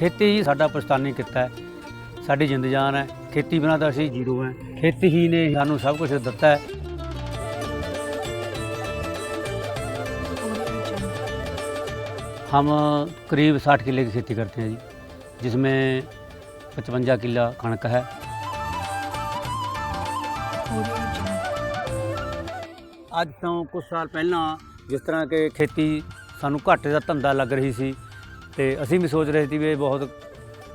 ਖੇਤੀ ਹੀ ਸਾਡਾ ਪਛਤਾਨੀ ਕਿੱਤਾ ਹੈ ਸਾਡੀ ਜਿੰਦ ਜਾਨ ਹੈ ਖੇਤੀ ਬਿਨਾਂ ਤਾਂ ਅਸੀਂ ਜ਼ੀਰੋ ਹੈ ਖੇਤੀ ਹੀ ਨੇ ਸਾਨੂੰ ਸਭ ਕੁਝ ਦਿੱਤਾ ਹੈ हम करीब 60 किले की खेती करते हैं जी जिसमें पचवंजा किला कणक है ਅੱਜ ਤੋਂ ਕੁਝ ਸਾਲ ਪਹਿਲਾਂ ਜਿਸ ਤਰ੍ਹਾਂ ਕਿ ਖੇਤੀ ਸਾਨੂੰ ਘਾਟੇ ਦਾ ਧੰਦਾ ਲੱਗ ਰਹੀ ਸੀ ਤੇ ਅਸੀਂ ਵੀ ਸੋਚ ਰਹੇ ਸੀ ਵੀ ਇਹ ਬਹੁਤ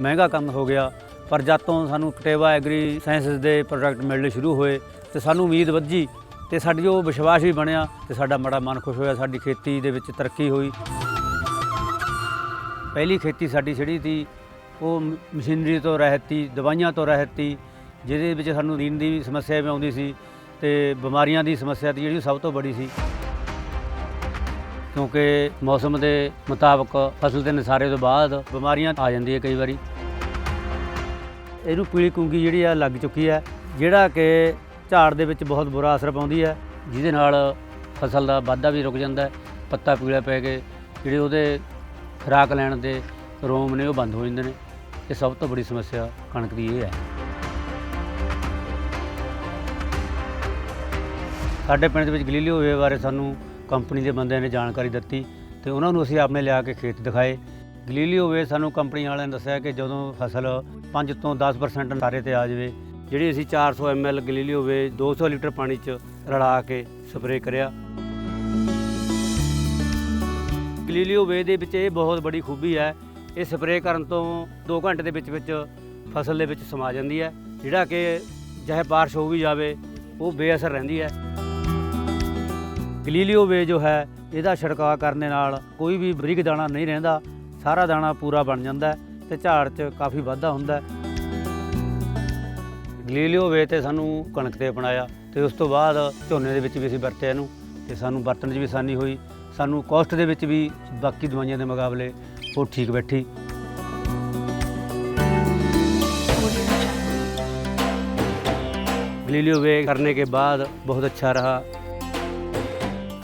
ਮਹਿੰਗਾ ਕੰਮ ਹੋ ਗਿਆ, ਪਰ ਜਦ ਤੋਂ ਸਾਨੂੰ ਕਟੇਵਾ ਐਗਰੀ ਸਾਇੰਸਸ ਦੇ ਪ੍ਰੋਡਕਟ ਮਿਲਣੇ ਸ਼ੁਰੂ ਹੋਏ ਤੇ ਸਾਨੂੰ ਉਮੀਦ ਵੱਧੀ ਤੇ ਸਾਡੀ ਉਹ ਵਿਸ਼ਵਾਸ ਵੀ ਬਣਿਆ ਤੇ ਸਾਡਾ ਬੜਾ ਮਨ ਖੁਸ਼ ਹੋਇਆ, ਸਾਡੀ ਖੇਤੀ ਦੇ ਵਿੱਚ ਤਰੱਕੀ ਹੋਈ। ਪਹਿਲੀ ਖੇਤੀ ਸਾਡੀ ਜਿਹੜੀ ਸੀ, ਉਹ ਮਸ਼ੀਨਰੀ ਤੋਂ ਰਹਿਤ ਸੀ, ਦਵਾਈਆਂ ਤੋਂ ਰਹਿਤ ਸੀ, ਜਿਹਦੇ ਵਿੱਚ ਸਾਨੂੰ ਨੀਂਦ ਦੀ ਵੀ ਸਮੱਸਿਆ ਵੀ ਆਉਂਦੀ ਸੀ ਤੇ ਬਿਮਾਰੀਆਂ ਦੀ ਸਮੱਸਿਆ ਦੀ ਜਿਹੜੀ ਉਹ ਸਭ ਤੋਂ ਬੜੀ ਸੀ। ਕਿਉਂਕਿ ਮੌਸਮ ਦੇ ਮੁਤਾਬਕ ਫਸਲ ਦੇ ਨਸਾਰੇ ਤੋਂ ਬਾਅਦ ਬਿਮਾਰੀਆਂ ਆ ਜਾਂਦੀਆਂ ਕਈ ਵਾਰੀ। ਇਹਨੂੰ ਪੀਲੀ ਕੁੰਗੀ ਜਿਹੜੀ ਆ, ਲੱਗ ਚੁੱਕੀ ਹੈ ਜਿਹੜਾ ਕਿ ਝਾੜ ਦੇ ਵਿੱਚ ਬਹੁਤ ਬੁਰਾ ਅਸਰ ਪਾਉਂਦੀ ਹੈ ਜਿਹਦੇ ਨਾਲ ਫਸਲ ਦਾ ਵਾਧਾ ਵੀ ਰੁਕ ਜਾਂਦਾ ਹੈ ਪੱਤਾ ਪੀਲਾ ਪੈ ਕੇ ਜਿਹੜੇ ਉਹਦੇ ਖੁਰਾਕ ਲੈਣ ਦੇ ਰੋਮ ਨੇ, ਉਹ ਬੰਦ ਹੋ ਜਾਂਦੇ ਨੇ। ਇਹ ਸਭ ਤੋਂ ਬੜੀ ਸਮੱਸਿਆ ਕਣਕ ਦੀ ਇਹ ਹੈ ਸਾਡੇ ਪਿੰਡ ਦੇ ਵਿੱਚ ਗਲੀਲੀਓ ਵੇ ਬਾਰੇ ਸਾਨੂੰ ਕੰਪਨੀ ਦੇ ਬੰਦਿਆਂ ਨੇ ਜਾਣਕਾਰੀ ਦਿੱਤੀ ਤੇ ਉਹਨਾਂ ਨੂੰ ਅਸੀਂ ਆਪਣੇ ਲਿਆ ਕੇ ਖੇਤ ਦਿਖਾਏ। ਗਲੀਲੀਓ ਵੇ ਸਾਨੂੰ ਕੰਪਨੀ ਵਾਲਿਆਂ ਨੇ ਦੱਸਿਆ ਕਿ ਜਦੋਂ ਫਸਲ 5 ਤੋਂ 10% ਸਾਰੇ ਤੇ ਆ ਜਾਵੇ, ਜਿਹੜੀ ਅਸੀਂ 400 ml ਗਲੀਲੀਓ ਵੇ 200 ਲੀਟਰ ਪਾਣੀ 'ਚ ਰਲਾ ਕੇ ਸਪਰੇਅ ਕਰਿਆ। ਗਲੀਲੀਓ ਵੇ ਦੇ ਵਿੱਚ ਇਹ ਬਹੁਤ ਬੜੀ ਖੂਬੀ ਹੈ, ਇਹ ਸਪਰੇਅ ਕਰਨ ਤੋਂ 2 ਘੰਟੇ ਦੇ ਵਿੱਚ ਵਿੱਚ ਫਸਲ ਦੇ ਵਿੱਚ ਸਮਾ ਜਾਂਦੀ ਹੈ, ਜਿਹੜਾ ਕਿ ਚਾਹੇ ਬਾਰਿਸ਼ ਹੋ ਵੀ ਜਾਵੇ, ਉਹ ਬੇਅਸਰ ਰਹਿੰਦੀ ਹੈ। ਗਲੀਲੀਓ ਵੇ ਜੋ ਹੈ, ਇਹਦਾ ਛਿੜਕਾਅ ਕਰਨ ਦੇ ਨਾਲ ਕੋਈ ਵੀ ਬਰੀਕ ਦਾਣਾ ਨਹੀਂ ਰਹਿੰਦਾ। ਸਾਰਾ ਦਾਣਾ ਪੂਰਾ ਬਣ ਜਾਂਦਾ ਤੇ ਝਾੜ 'ਚ ਕਾਫੀ ਵਾਧਾ ਹੁੰਦਾ ਗਲੀਲੀਓ ਵੇ ਤੇ ਸਾਨੂੰ ਕਣਕ ਤੇ ਅਪਣਾਇਆ ਤੇ ਉਸ ਤੋਂ ਬਾਅਦ ਝੋਨੇ ਦੇ ਵਿੱਚ ਵੀ ਅਸੀਂ ਵਰਤਿਆ ਇਹਨੂੰ ਤੇ ਸਾਨੂੰ ਵਰਤਣ 'ਚ ਵੀ ਆਸਾਨੀ ਹੋਈ। ਸਾਨੂੰ ਕੋਸਟ ਦੇ ਵਿੱਚ ਵੀ ਬਾਕੀ ਦਵਾਈਆਂ ਦੇ ਮੁਕਾਬਲੇ ਉਹ ਠੀਕ ਬੈਠੀ। ਗਲੀਲੀਓ ਵੇ ਕਰਨੇ ਕੇ ਬਾਅਦ ਬਹੁਤ ਅੱਛਾ ਰਹਾ।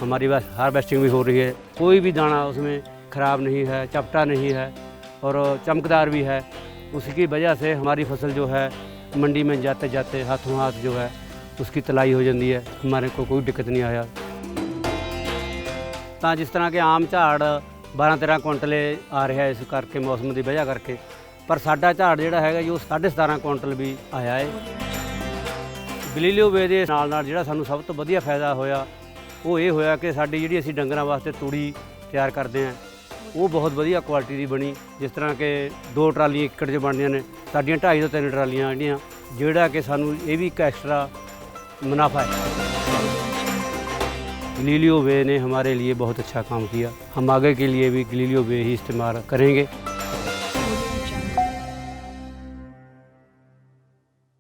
हमारी बस हार्वेस्टिंग भी हो रही है कोई भी दाना उसमें ख़राब नहीं है चपटा नहीं है और चमकदार भी है उसकी वजह से हमारी फसल जो है मंडी में जाते जाते हाथों हाथ जो है उसकी तलाई हो जाती है हमारे को कोई दिक्कत नहीं आया ਤਾਂ ਜਿਸ ਤਰ੍ਹਾਂ ਕਿ ਆਮ ਝਾੜ 12 13 ਕੁਇੰਟਲੇ ਆ ਰਿਹਾ ਇਸ ਕਰਕੇ ਮੌਸਮ ਦੀ ਵਜ੍ਹਾ ਕਰਕੇ ਪਰ ਸਾਡਾ ਝਾੜ ਜਿਹੜਾ ਹੈਗਾ ਜੀ ਉਹ 17.5 ਕੁਇੰਟਲ ਵੀ ਆਇਆ ਹੈ ਗਲੀਲੀਓ ਵੇ ਦੇ ਨਾਲ ਨਾਲ ਜਿਹੜਾ ਸਾਨੂੰ ਸਭ ਤੋਂ ਵਧੀਆ ਫਾਇਦਾ ਹੋਇਆ ਉਹ ਇਹ ਹੋਇਆ ਕਿ ਸਾਡੀ ਜਿਹੜੀ ਅਸੀਂ ਡੰਗਰਾਂ ਵਾਸਤੇ ਤੂੜੀ ਤਿਆਰ ਕਰਦੇ ਆ ਉਹ ਬਹੁਤ ਵਧੀਆ ਕੁਆਲਿਟੀ ਦੀ ਬਣੀ। ਜਿਸ ਤਰ੍ਹਾਂ ਕਿ ਦੋ ਟਰਾਲੀਆਂ ਏਕੜ 'ਚ ਬਣਦੀਆਂ ਨੇ, ਸਾਡੀਆਂ 2.5 ਤੋਂ 3 ਟਰਾਲੀਆਂ ਜਿਹੜੀਆਂ, ਜਿਹੜਾ ਕਿ ਸਾਨੂੰ ਇਹ ਵੀ ਇੱਕ ਐਕਸਟਰਾ ਮੁਨਾਫਾ ਹੈ। ਗਲੀਲੀਓ ਵੇ ਨੇ ਹਮਾਰੇ ਲਈ ਬਹੁਤ ਅੱਛਾ ਕੰਮ ਕੀਤਾ। ਹਮ ਆਗੇ ਕੇ ਲਈ ਵੀ ਗਲੀਲੀਓ ਵੇ ਹੀ ਇਸਤੇਮਾਲ ਕਰਾਂਗੇ।